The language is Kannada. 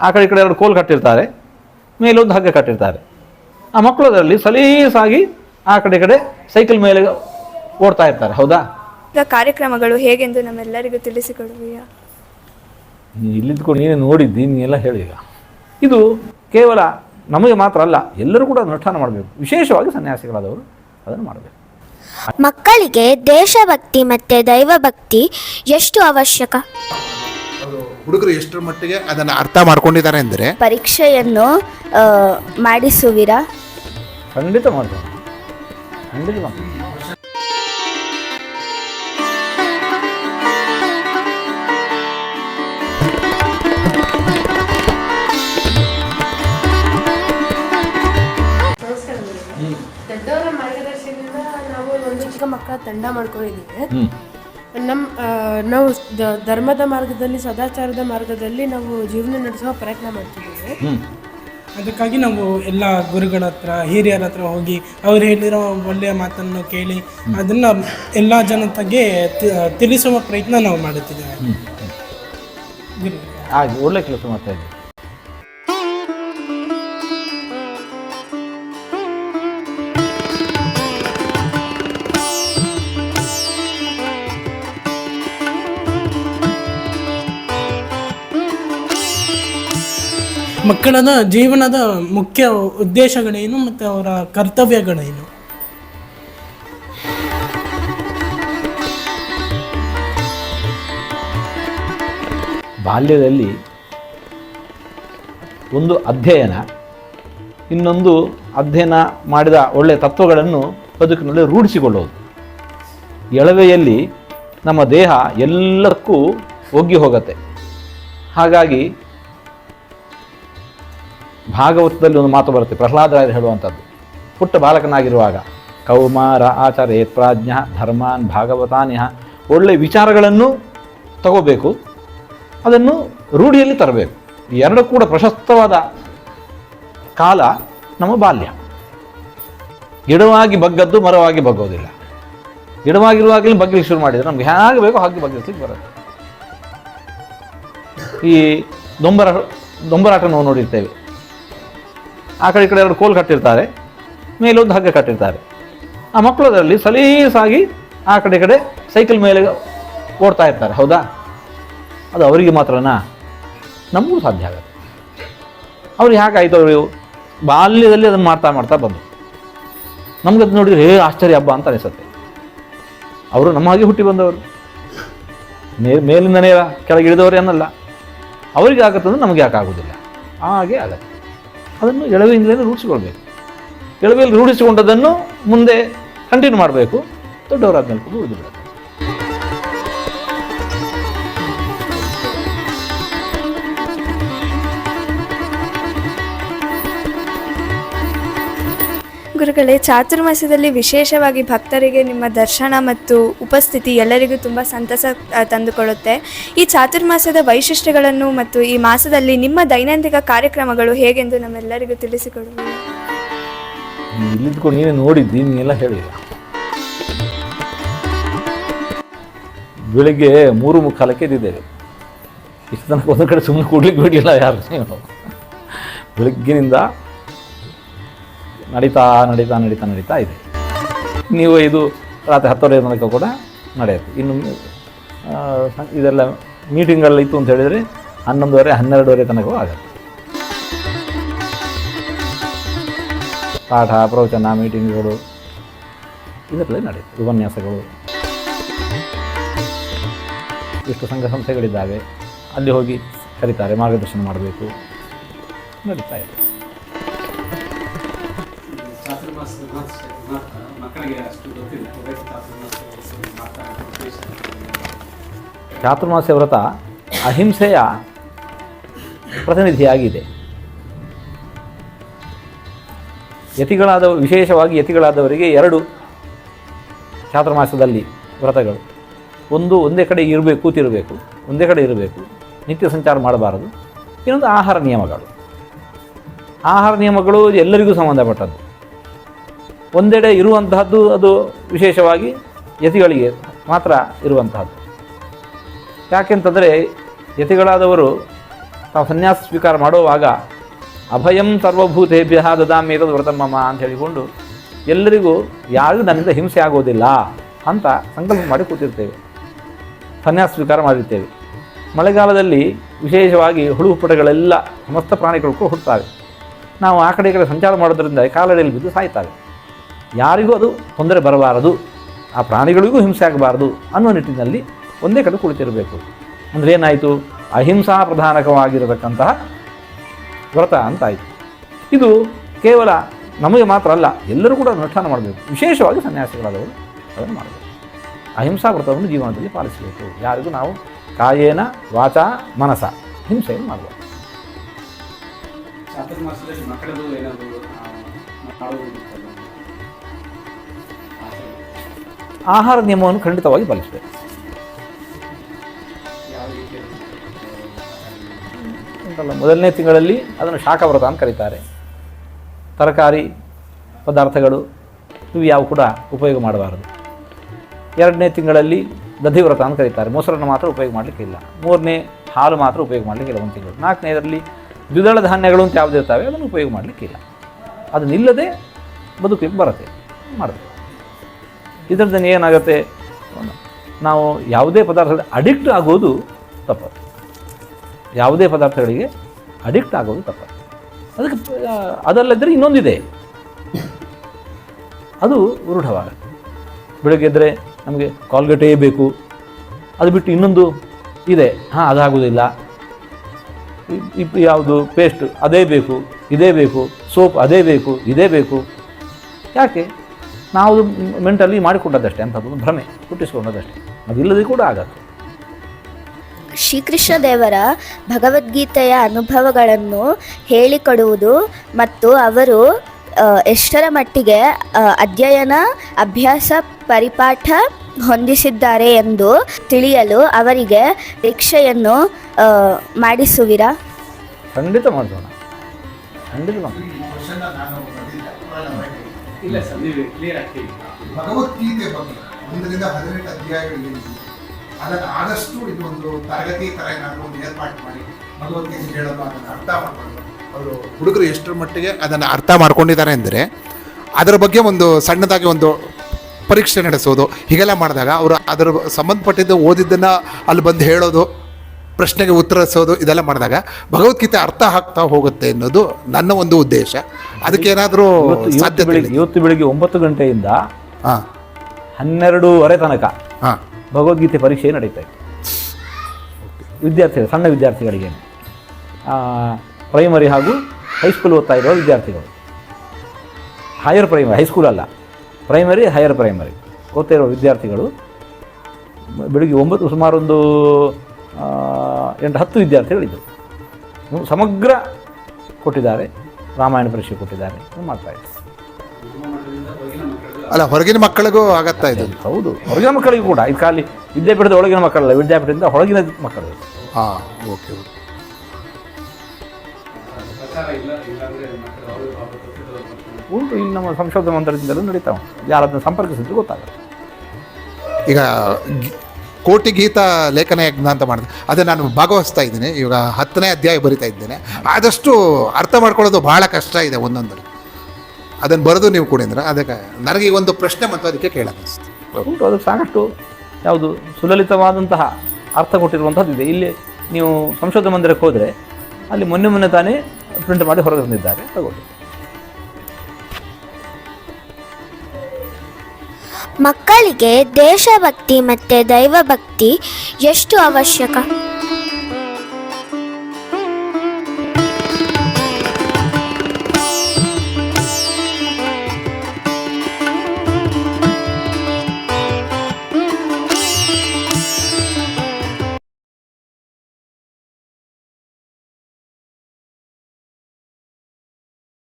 ಆ ಕಡೆ ಈ ಕಡೆ ಎರಡು ಕೋಲ್ ಕಟ್ಟಿರ್ತಾರೆ ಮೇಲೊಂದು ಹಗ್ಗ ಕಟ್ಟಿರ್ತಾರೆ. ಆ ಮಕ್ಕಳು ಅದರಲ್ಲಿ ಸಲೀಸಾಗಿ ಆ ಕಡೆ ಈ ಕಡೆ ಸೈಕಲ್ ಮೇಲೆ ಓಡ್ತಾ ಇರ್ತಾರೆ ಹೌದಾ? ಕಾರ್ಯಕ್ರಮಗಳು ಹೇಗೆಂದು ನಮ್ಮೆಲ್ಲರಿಗೂ ತಿಳಿಸಿಕೊಡುವಿಯಾ? ಇಲ್ಲಿದ್ಕೊಂಡು ನೀನೇ ನೋಡಿದ್ದಿ ನೀನೆಲ್ಲ ಹೇಳಿ ಈಗ. ಇದು ಕೇವಲ ನಮಗೆ ಮಾತ್ರ ಅಲ್ಲ ಎಲ್ಲರೂ ಕೂಡ ಅನುಷ್ಠಾನ ಮಾಡಬೇಕು. ವಿಶೇಷವಾಗಿ ಸನ್ಯಾಸಿಗಳಾದವರು ಅದನ್ನು ಮಾಡಬೇಕು. ಮಕ್ಕಳಿಗೆ ದೇಶಭಕ್ತಿ ಮತ್ತು ದೈವಭಕ್ತಿ ಎಷ್ಟು ಅವಶ್ಯಕ? ಹುಡುಗರು ಎಷ್ಟರ ಮಟ್ಟಿಗೆ ಅದನ್ನು ಅರ್ಥ ಮಾಡ್ಕೊಂಡಿದ್ದಾರೆ ಅಂದರೆ ಪರೀಕ್ಷೆಯನ್ನು ಆ, ಮಾಡಿಸುವಿರಾ ಖಂಡಿತ ಮಾಡ್ತಾರೆ ಖಂಡಿತ ಮಾಡ್ತಾರೆ ದೊಡ್ಡವರ ಮಾರ್ಗದರ್ಶನದಿಂದ ನಾವು ಒಂದು ಚಿಕ್ಕ ಮಕ್ಕಳ ತಂಡ ಮಾಡ್ಕೊಂಡಿದ್ದೀವಿ. ನಮ್ಮ ನಾವು ದ- ಧರ್ಮದ ಮಾರ್ಗದಲ್ಲಿ ಸದಾಚಾರದ ಮಾರ್ಗದಲ್ಲಿ ನಾವು ಜೀವನ ನಡೆಸುವ ಪ್ರಯತ್ನ ಮಾಡ್ತಿದ್ದೇವೆ. ಅದಕ್ಕಾಗಿ ನಾವು ಎಲ್ಲ ಗುರುಗಳ ಹತ್ರ ಹಿರಿಯರ ಹತ್ರ ಹೋಗಿ ಅವ್ರು ಹೇಳಿರೋ ಒಳ್ಳೆಯ ಮಾತನ್ನು ಕೇಳಿ ಅದನ್ನು ಎಲ್ಲ ಜನತೆಗೆ ತಿ- ತಿಳಿಸುವ ಪ್ರಯತ್ನ ನಾವು ಮಾಡುತ್ತಿದ್ದೇವೆ. ಒಳ್ಳೆ ಕೆಲಸ ಮಾಡ್ತಾ ಇದ್ದೀವಿ ಮಕ್ಕಳದ ಜೀವನದ ಮುಖ್ಯ ಉದ್ದೇಶಗಳೇನು ಮತ್ತು ಅವರ ಕರ್ತವ್ಯಗಳೇನು? ಬಾಲ್ಯದಲ್ಲಿ ಒಂದು ಅಧ್ಯಯನ, ಇನ್ನೊಂದು ಅಧ್ಯಯನ ಮಾಡಿದ ಒಳ್ಳೆಯ ತತ್ವಗಳನ್ನು ಬದುಕಿನಲ್ಲಿ ರೂಢಿಸಿಕೊಳ್ಳೋದು ಎಳವೆಯಲ್ಲಿ ನಮ್ಮ ದೇಹ ಎಲ್ಲಕ್ಕೂ ಒಗ್ಗಿ ಹೋಗುತ್ತೆ. ಹಾಗಾಗಿ ಭಾಗವತದಲ್ಲಿ ಒಂದು ಮಾತು ಬರುತ್ತೆ ಪ್ರಹ್ಲಾದರಾಯರು ಹೇಳುವಂಥದ್ದು. ಪುಟ್ಟ ಬಾಲಕನಾಗಿರುವಾಗ, ಕೌಮಾರ ಆಚಾರ್ಯ, ಪ್ರಾಜ್ಞ, ಧರ್ಮಾನ್, ಭಾಗವತಾನ್ಯ ಒಳ್ಳೆಯ ವಿಚಾರಗಳನ್ನು ತಗೋಬೇಕು, ಅದನ್ನು ರೂಢಿಯಲ್ಲಿ ತರಬೇಕು. ಎರಡು ಕೂಡ ಪ್ರಶಸ್ತವಾದ ಕಾಲ ನಮ್ಮ ಬಾಲ್ಯ. ಗಿಡವಾಗಿ ಬಗ್ಗದ್ದು ಮರವಾಗಿ ಬಗ್ಗೋದಿಲ್ಲ. ಗಿಡವಾಗಿರುವಾಗಲೇ ಬಗ್ಗಲಿಕ್ಕೆ ಶುರು ಮಾಡಿದರೆ ನಮ್ಗೆ ಹೇಗೆ ಬೇಕೋ ಹಾಗೆ ಬಗ್ಗಿಸ್ಲಿಕ್ಕೆ ಬರುತ್ತೆ. ಈ ದೊಂಬರ ದೊಂಬರಾಟ ನಾವು ನೋಡಿರ್ತೇವೆ. ಆ ಕಡೆ ಈ ಕಡೆ ಎರಡು ಕೋಲ್ ಕಟ್ಟಿರ್ತಾರೆ ಮೇಲೊಂದು ಹಗ್ಗ ಕಟ್ಟಿರ್ತಾರೆ. ಆ ಮಕ್ಕಳು ಅದರಲ್ಲಿ ಸಲೀಸಾಗಿ ಆ ಕಡೆ ಕಡೆ ಸೈಕಲ್ ಮೇಲೆ ಓಡ್ತಾ ಇರ್ತಾರೆ, ಹೌದಾ? ಅದು ಅವರಿಗೆ ಮಾತ್ರನಾ? ನಮಗೂ ಸಾಧ್ಯ ಆಗುತ್ತೆ. ಅವ್ರಿಗೆ ಆಯಿತು? ಅವರು ಬಾಲ್ಯದಲ್ಲಿ ಅದನ್ನು ಮಾಡ್ತಾ ಮಾಡ್ತಾ ಬಂದರು. ನಮ್ಗೆ ಅದು ನೋಡಿದ್ರೆ, ಹೇ, ಆಶ್ಚರ್ಯ, ಹಬ್ಬ ಅಂತ ಅನಿಸುತ್ತೆ. ಅವರು ನಮ್ಮ ಹಾಗೆ ಹುಟ್ಟಿ ಬಂದವರು. ಮೇ, ಮೇಲಿಂದನೇ ಕೆಳಗೆ ಇಳಿದವರು ಏನಲ್ಲ ಅವರಿಗೆ ಆಗುತ್ತಂದ್ರೆ ನಮಗೆ ಯಾಕೆ ಆಗೋದಿಲ್ಲ? ಹಾಗೆ ಆಗತ್ತೆ. ಅದನ್ನು ಎಳವೆಯಿಂದಲೇ ರೂಢಿಸಿಕೊಳ್ಬೇಕು ಎಳವೆಯಲ್ಲಿ ರೂಢಿಸಿಕೊಂಡದನ್ನು ಮುಂದೆ ಕಂಟಿನ್ಯೂ ಮಾಡಬೇಕು. ದೊಡ್ಡವರಾದ್ಮೇಲೆ ಕೂಡ ಗುರುಗಳೇ, ಚಾತುರ್ಮಾಸದಲ್ಲಿ ವಿಶೇಷವಾಗಿ ಭಕ್ತರಿಗೆ ನಿಮ್ಮ ದರ್ಶನ ಮತ್ತು ಉಪಸ್ಥಿತಿ ಎಲ್ಲರಿಗೂ ತುಂಬ ಸಂತಸ ತಂದುಕೊಳ್ಳುತ್ತೆ. ಈ ಚಾತುರ್ಮಾಸದ ವೈಶಿಷ್ಟ್ಯಗಳನ್ನು ಮತ್ತು ಈ ಮಾಸದಲ್ಲಿ ನಿಮ್ಮ ದೈನಂದಿನ ಕಾರ್ಯಕ್ರಮಗಳು ಹೇಗೆಂದು ನಮ್ಮೆಲ್ಲರಿಗೂ ತಿಳಿಸಿಕೊಡುವುದು ನೋಡಿದ್ದಿ ಬೆಳಿಗ್ಗೆ ಮೂರು ಮುಕ್ಕಾಲಕ್ಕೆ ಇದ್ದೇವೆ ಇಷ್ಟು ತನಕ ಒಂದು ಕಡೆ ಸುಮ್ಮನೆ ಕೂಡ್ಲಿಕ್ಕೆ ಬಿಡಲಿಲ್ಲ ಯಾರು ಬೆಳಗ್ಗಿನಿಂದ ನಡೀತಾ ನಡೀತಾ ನಡೀತಾ ನಡೀತಾ ಇದೆ. ನೀವು ಇದು ರಾತ್ರಿ ಹತ್ತುವರೆ ತನಕ ಕೂಡ ನಡೆಯುತ್ತೆ. ಇನ್ನು ಇದೆಲ್ಲ ಮೀಟಿಂಗ್ಗಳಲ್ಲಿ ಇತ್ತು ಅಂತ ಹೇಳಿದರೆ ಹನ್ನೊಂದುವರೆ, ಹನ್ನೆರಡುವರೆ ತನಕ ಆಗುತ್ತೆ. ಪಾಠ, ಪ್ರವಚನ ಮೀಟಿಂಗ್ಗಳು ಇದರಲ್ಲೇ ನಡೆಯುತ್ತೆ, ಉಪನ್ಯಾಸಗಳು. ಇಷ್ಟು ಸಂಘ ಸಂಸ್ಥೆಗಳಿದ್ದಾವೆ, ಅಲ್ಲಿ ಹೋಗಿ ಕರೀತಾರೆ, ಮಾರ್ಗದರ್ಶನ ಮಾಡಬೇಕು. ನಡೀತಾ ಇದೆ. ಚಾತುರ್ಮಾಸ್ಯ ವ್ರತ, ಅಹಿಂಸೆಯ ಪ್ರತಿನಿಧಿಯಾಗಿದೆ. ಯತಿಗಳಾದ ವಿಶೇಷವಾಗಿ ಯತಿಗಳಾದವರಿಗೆ ಎರಡು ಚಾತುರ್ಮಾಸದಲ್ಲಿ ವ್ರತಗಳು. ಒಂದು, ಒಂದೇ ಕಡೆ ಇರಬೇಕು, ಕೂತಿರಬೇಕು, ಒಂದೇ ಕಡೆ ಇರಬೇಕು, ನಿತ್ಯ ಸಂಚಾರ ಮಾಡಬಾರದು. ಇನ್ನೊಂದು ಆಹಾರ ನಿಯಮಗಳು. ಆಹಾರ ನಿಯಮಗಳು ಎಲ್ಲರಿಗೂ ಸಂಬಂಧಪಟ್ಟದ್ದು. ಒಂದೆಡೆ ಇರುವಂತಹದ್ದು ಅದು ವಿಶೇಷವಾಗಿ ಯತಿಗಳಿಗೆ ಮಾತ್ರ ಇರುವಂತಹದ್ದು. ಯಾಕೆಂತಂದರೆ ಯತಿಗಳಾದವರು ತಾವು ಸನ್ಯಾಸ ಸ್ವೀಕಾರ ಮಾಡುವಾಗ ಅಭಯಂ ಸರ್ವಭೂತೇಭ್ಯ ದದಾಮೇತದ ವ್ರತಮ್ಮಮ್ಮ ಅಂತ ಹೇಳಿಕೊಂಡು ಎಲ್ಲರಿಗೂ ಯಾರಿಗೂ ನನ್ನಿಂದ ಹಿಂಸೆ ಆಗೋದಿಲ್ಲ ಅಂತ ಸಂಕಲ್ಪ ಮಾಡಿ ಕೂತಿರ್ತೇವೆ. ಸನ್ಯಾಸ ಸ್ವೀಕಾರ ಮಾಡಿರ್ತೇವೆ. ಮಳೆಗಾಲದಲ್ಲಿ ವಿಶೇಷವಾಗಿ ಹುಳು ಹುಪ್ಪಟಗಳೆಲ್ಲ ಸಮಸ್ತ ಪ್ರಾಣಿಗಳು ಕೂಡ ಹುಟ್ಟುತ್ತವೆ. ನಾವು ಆ ಕಡೆ ಈ ಕಡೆ ಸಂಚಾರ ಮಾಡೋದರಿಂದ ಕಾಲಡಿಯಲ್ಲಿ ಬಿದ್ದು ಸಾಯ್ತವೆ. ಯಾರಿಗೂ ಅದು ತೊಂದರೆ ಬರಬಾರದು, ಆ ಪ್ರಾಣಿಗಳಿಗೂ ಹಿಂಸೆ ಆಗಬಾರದು ಅನ್ನೋ ನಿಟ್ಟಿನಲ್ಲಿ ಒಂದೇ ಕಡೆ ಕುಳಿತಿರಬೇಕು. ಅಂದರೆ ಏನಾಯಿತು? ಅಹಿಂಸಾ ಪ್ರಧಾನಕವಾಗಿರತಕ್ಕಂತಹ ವ್ರತ ಅಂತಾಯಿತು. ಇದು ಕೇವಲ ನಮಗೆ ಮಾತ್ರ ಅಲ್ಲ, ಎಲ್ಲರೂ ಕೂಡ ಅನುಷ್ಠಾನ ಮಾಡಬೇಕು. ವಿಶೇಷವಾಗಿ ಸನ್ಯಾಸಿಗಳಾದವರು ಅದನ್ನು ಮಾಡಬೇಕು. ಅಹಿಂಸಾ ವ್ರತವನ್ನು ಜೀವನದಲ್ಲಿ ಪಾಲಿಸಬೇಕು. ಯಾರಿಗೂ ನಾವು ಕಾಯೇನ ವಾಚ ಮನಸ ಹಿಂಸೆಯನ್ನು ಮಾಡಬೇಕು ಮಕ್ಕಳದು ಏನಾದರೂ ಆಹಾರ ನಿಯಮವನ್ನು ಖಂಡಿತವಾಗಿ ಪಾಲಿಸಬೇಕು. ಮೊದಲನೇ ತಿಂಗಳಲ್ಲಿ ಅದನ್ನು ಶಾಖವ್ರತ ಅಂತ ಕರೀತಾರೆ. ತರಕಾರಿ ಪದಾರ್ಥಗಳು, ಇವು ಯಾವ ಕೂಡ ಉಪಯೋಗ ಮಾಡಬಾರದು. ಎರಡನೇ ತಿಂಗಳಲ್ಲಿ ದಧಿವ್ರತ ಅಂತ ಕರೀತಾರೆ. ಮೊಸರನ್ನು ಮಾತ್ರ ಉಪಯೋಗ ಮಾಡಲಿಕ್ಕಿಲ್ಲ ಮೂರನೇ ಹಾಲು ಮಾತ್ರ ಉಪಯೋಗ ಮಾಡಲಿಕ್ಕಿಲ್ಲ ಒಂದು ತಿಂಗಳು. ನಾಲ್ಕನೇದರಲ್ಲಿ ದ್ವಿದಳ ಧಾನ್ಯಗಳು ಅಂತ ಯಾವ್ದು ಇರ್ತವೆ, ಅದನ್ನು ಉಪಯೋಗ ಮಾಡಲಿಕ್ಕಿಲ್ಲ ಅದನ್ನಿಲ್ಲದೆ ಬದುಕಲಿಕ್ಕೆ ಬರುತ್ತೆ. ಮಾಡಬೇಕು. ಇದರಿಂದ ಏನಾಗುತ್ತೆ? ನಾವು ಯಾವುದೇ ಪದಾರ್ಥಗಳಿಗೆ ಅಡಿಕ್ಟ್ ಆಗೋದು ತಪ್ಪದು ಯಾವುದೇ ಪದಾರ್ಥಗಳಿಗೆ ಅಡಿಕ್ಟ್ ಆಗೋದು ತಪ್ಪು. ಅದಕ್ಕೆ ಅದಲ್ಲದ್ರೆ ಇನ್ನೊಂದಿದೆ. ಅದು ರೂಢವಾಗುತ್ತೆ. ಬೆಳಗ್ಗೆ ಇದ್ದರೆ ನಮಗೆ ಕಾಲ್ಗೇಟೇ ಬೇಕು. ಅದು ಬಿಟ್ಟು ಇನ್ನೊಂದು ಇದೆ. ಹಾಂ, ಅದಾಗೋದಿಲ್ಲ. ಯಾವುದು ಪೇಸ್ಟ್ ಅದೇ ಬೇಕು, ಇದೇ ಬೇಕು ಸೋಪ್ ಅದೇ ಬೇಕು, ಇದೇ ಬೇಕು. ಯಾಕೆ? ನಾವು ಮೆಂಟಲಿ ಮಾಡಿಕೊಂಡದ್ದಷ್ಟೇ ಅಂಥದ್ದು ಭ್ರಮೆ ಹುಟ್ಟಿಸ್ಕೊಂಡದಷ್ಟೇ. ಅದಿಲ್ಲದೆ ಕೂಡ ಆಗತ್ತೆ ಶ್ರೀಕೃಷ್ಣ ದೇವರ ಭಗವದ್ಗೀತೆಯ ಅನುಭವಗಳನ್ನು ಹೇಳಿಕೊಡುವುದು ಮತ್ತು ಅವರು ಎಷ್ಟರ ಮಟ್ಟಿಗೆ ಅಧ್ಯಯನ ಅಭ್ಯಾಸ ಪರಿಪಾಠ ಹೊಂದಿಸಿದ್ದಾರೆ ಎಂದು ತಿಳಿಯಲು ಅವರಿಗೆ ಪರೀಕ್ಷೆಯನ್ನು ಆ, ಮಾಡಿಸುವಿರಾ? ಖಂಡಿತ ಮಾಡೋಣ ಖಂಡಿತ ಮಾಡೋಣ ಇಲ್ಲ ಸರ್, ನೀವು ಕ್ಲಿಯರ್ ಆಗಿ ಹೇಳಿ. ಭಗವದ್ಗೀತೆ ಬಗ್ಗೆ, ಒಂದರಿಂದ ಹದಿನೆಂಟು ಅಧ್ಯಾಯಗಳಿಗೆ ಅದನ್ನು ಆದಷ್ಟು ಇದು ಒಂದು ತರಗತಿ ತರ ಏನಾದರೂ ಒಂದು ಏರ್ಪಾಟ್ ಮಾಡಿ ಭಗವದ್ಗೀತೆ ಹೇಳೋದು ಅದನ್ನು ಅರ್ಥ ಮಾಡ್ಕೊಂಡು ಅವರು ಹುಡುಗರು ಎಷ್ಟರ ಮಟ್ಟಿಗೆ ಅದನ್ನು ಅರ್ಥ ಮಾಡ್ಕೊಂಡಿದ್ದಾರೆ ಅಂದರೆ ಅದರ ಬಗ್ಗೆ ಒಂದು ಸಣ್ಣದಾಗಿ ಒಂದು ಪರೀಕ್ಷೆ ನಡೆಸೋದು, ಹೀಗೆಲ್ಲ ಮಾಡಿದಾಗ ಅವರು ಅದರ ಸಂಬಂಧಪಟ್ಟಿದ್ದು ಓದಿದ್ದನ್ನು ಅಲ್ಲಿ ಬಂದು ಹೇಳೋದು ಪ್ರಶ್ನೆಗೆ ಉತ್ತರಿಸೋದು ಇದೆಲ್ಲ ಮಾಡಿದಾಗ ಭಗವದ್ಗೀತೆ ಅರ್ಥ ಆಗ್ತಾ ಹೋಗುತ್ತೆ ಅನ್ನೋದು ನನ್ನ ಒಂದು ಉದ್ದೇಶ. ಅದಕ್ಕೆ ಏನಾದರೂ ಇವತ್ತು ಬೆಳಿಗ್ಗೆ ಒಂಬತ್ತು ಗಂಟೆಯಿಂದ ಹಾಂ. ಹನ್ನೆರಡೂವರೆ ತನಕ ಹಾಂ. ಭಗವದ್ಗೀತೆ ಪರೀಕ್ಷೆ ನಡೀತಾ ಇತ್ತು. ವಿದ್ಯಾರ್ಥಿಗಳು ಸಣ್ಣ ವಿದ್ಯಾರ್ಥಿಗಳಿಗೆ. ಪ್ರೈಮರಿ ಹಾಗೂ ಹೈಸ್ಕೂಲ್ ಓದ್ತಾ ಇರೋ ವಿದ್ಯಾರ್ಥಿಗಳು. ಹೈಯರ್ ಪ್ರೈಮರಿ ಹೈಸ್ಕೂಲ್ ಅಲ್ಲ. ಪ್ರೈಮರಿ ಹೈಯರ್ ಪ್ರೈಮರಿ ಓದ್ತಾ ಇರುವ ವಿದ್ಯಾರ್ಥಿಗಳು ಬೆಳಿಗ್ಗೆ ಒಂಬತ್ತು ಸುಮಾರೊಂದು ಎಂಟು ಹತ್ತು ವಿದ್ಯಾರ್ಥಿ ಹೇಳಿದರು ಸಮಗ್ರ ಕೊಟ್ಟಿದ್ದಾರೆ ರಾಮಾಯಣ ಪರೀಕ್ಷೆ ಕೊಟ್ಟಿದ್ದಾರೆ ಮಾಡ್ತಾ ಇದ್ದಾರೆ. ಅಲ್ಲ ಹೊರಗಿನ ಮಕ್ಕಳಿಗೂ ಆಗತ್ತಾ ಇದೆ? ಹೌದು ಹೊರಗಿನ ಮಕ್ಕಳಿಗೂ ಕೂಡ. ಇದು ಖಾಲಿ ವಿದ್ಯಾಪೀಠದ ಒಳಗಿನ ಮಕ್ಕಳಲ್ಲ ವಿದ್ಯಾಪೀಠದಿಂದ ಹೊರಗಿನ ಮಕ್ಕಳು. ಹಾಂ ಓಕೆ ಓಕೆ. ಉಂಟು ಇಲ್ಲಿ ನಮ್ಮ ಸಂಶೋಧನಾ ಮಂದಿರದಿಂದಲೂ ನಡೀತಾವೆ ಯಾರದನ್ನು ಸಂಪರ್ಕಿಸಿದ್ರು ಗೊತ್ತಾಗುತ್ತೆ. ಈಗ ಕೋಟಿ ಗೀತ ಲೇಖನ ಯಜ್ಞ ಅಂತ ಮಾಡಿದೆ ಅದೇ ನಾನು ಭಾಗವಹಿಸ್ತಾ ಇದ್ದೀನಿ. ಇವಾಗ ಹತ್ತನೇ ಅಧ್ಯಾಯ ಬರಿತಾ ಇದ್ದೇನೆ. ಆದಷ್ಟು ಅರ್ಥ ಮಾಡ್ಕೊಳ್ಳೋದು ಭಾಳ ಕಷ್ಟ ಇದೆ ಒಂದೊಂದು ಅದನ್ನು ಬರೆದು ನೀವು ಕೊಡಿಂದ್ರ ಅದಕ್ಕೆ ನನಗೆ ಈ ಒಂದು ಪ್ರಶ್ನೆ ಮತ್ತು ಅದಕ್ಕೆ ಕೇಳೋದು ಉಂಟು, ಅದು ಸಾಕಷ್ಟು ಯಾವುದು ಸುಲಲಿತವಾದಂತಹ ಅರ್ಥ ಕೊಟ್ಟಿರುವಂಥದ್ದು ಇದೆ. ಇಲ್ಲಿ ನೀವು ಸಂಶೋಧನಾ ಮಂದಿರಕ್ಕೆ ಹೋದರೆ ಅಲ್ಲಿ ಮೊನ್ನೆ ಮೊನ್ನೆ ತಾನೇ ಪ್ರಿಂಟ್ ಮಾಡಿ ಹೊರಗೆ ಬಂದಿದ್ದಾರೆ ತಗೊಳ್ಳಿ. ಮಕ್ಕಳಿಗೆ ದೇಶಭಕ್ತಿ ಮತ್ತು ದೈವಭಕ್ತಿ ಎಷ್ಟು ಅವಶ್ಯಕ?